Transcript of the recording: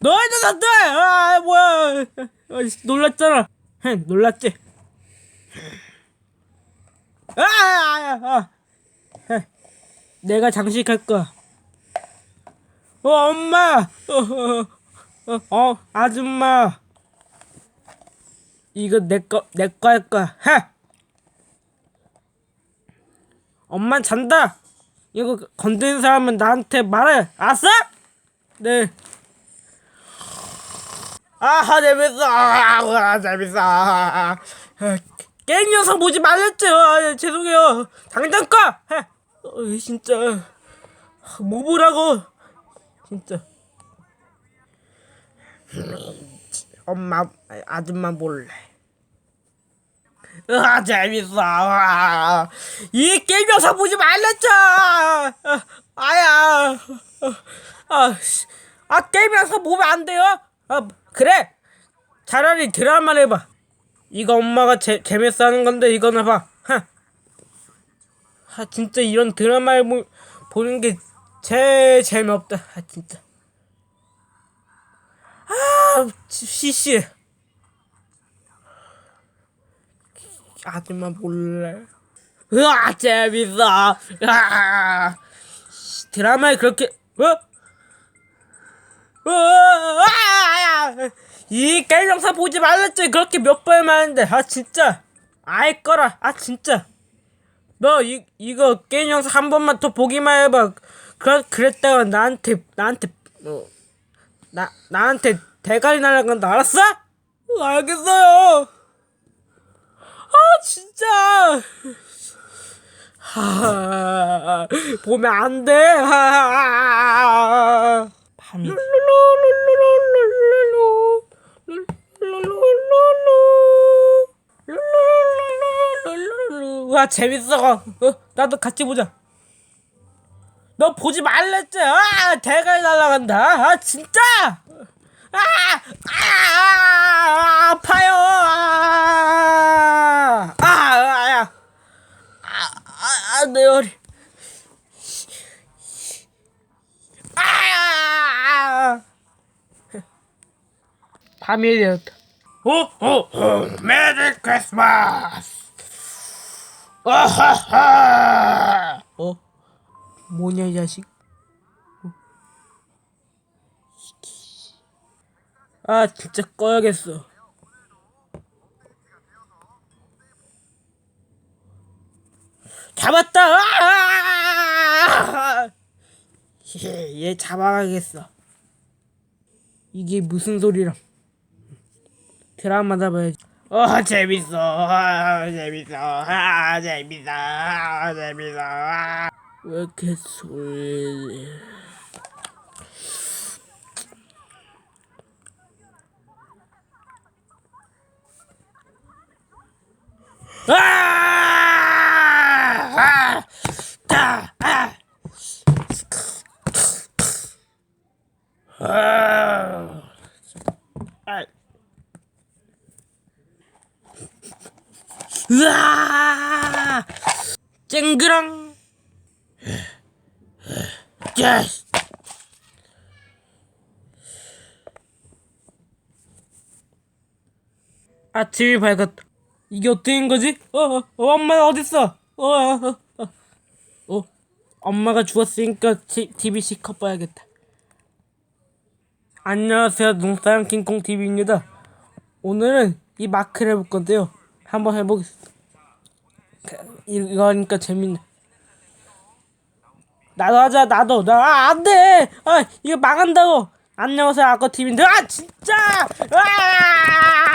너희들 안돼! 아 뭐야? 어, 씨, 놀랐잖아. 흥, 놀랐지? 아, 아, 아. 흥, 내가 장식할 거야. 어, 엄마, 어, 어, 어, 어, 아줌마. 이거 내 거, 내거 할 거야. 하! 엄마 잔다. 이거 건드린 사람은 나한테 말해. 아싸? 네. 아하 재밌어. 아, 재밌어. 아, 게임 영상 보지 말랬죠. 아, 죄송해요. 당장 꺼. 하. 어, 진짜 뭐 보라고. 진짜. 엄마 아줌마 몰래. 아 재밌어. 아, 이 게임 영상 보지 말랬죠. 아, 아야. 아, 씨. 아 게임 영상 보면 안 돼요? 아 그래. 차라리 드라마를 해봐. 이거 엄마가 재 재밌어 하는 건데 이거나 봐. 하. 아 진짜 이런 드라마를 보, 보는 게 제일 재미없다. 아 진짜. 아 시시. 아줌마 몰래. 으아 재밌어. 아 드라마에 그렇게 어? 으아! 이 게임 영상 보지 말랬지 그렇게 몇 번 말했는데. 아 진짜. 아이 꺼라. 아 진짜. 너 이 이거 게임 영상 한 번만 더 보기만 해봐. 그 그랬다가 나한테 나한테 어, 나 나한테 대가리 날라간다 알았어? 어, 알겠어요. 아 진짜. 하 보면 안돼. 하. 밤이 와 재밌어. 어, 나도 같이 보자. 너 보지 말랬지? 아 대가리 날라간다. 아 진짜? 아, 아, 아 아파요. 아, 아, 아, 아, 아, 내 허리. 아! 밤이 되었다. 호호호 메리 크리스마스. 아하하. 어? 뭐냐 이 자식? 어? 아 진짜 꺼야겠어. 잡았다. 아! 얘 잡아가겠어. 이게 무슨 소리람? 드라마 잡아야지. 어 재밌어. 아, 재밌어. 아 재밌어. 아, 재밌어. 아. 왜 이렇게 소리? 아! 아! 아! 아! 아, 아. 으아! 쨍그랑. 자. 아침이 밝았다. 이게 어떻게 된 거지? 어, 어, 어 엄마 어딨어? 어, 어, 어, 어. 어, 엄마가 죽었으니까 티, TV 시컷 봐야겠다. 안녕하세요 농사양 킹콩 TV입니다. 오늘은 이 마크를 해볼 건데요. 한번 해보겠습니다. 이거 하니까 재밌네. 나도 하자 나도. 나 아, 안돼! 아 이거 망한다고. 안녕하세요 아까 TV인데. 아 진짜! 아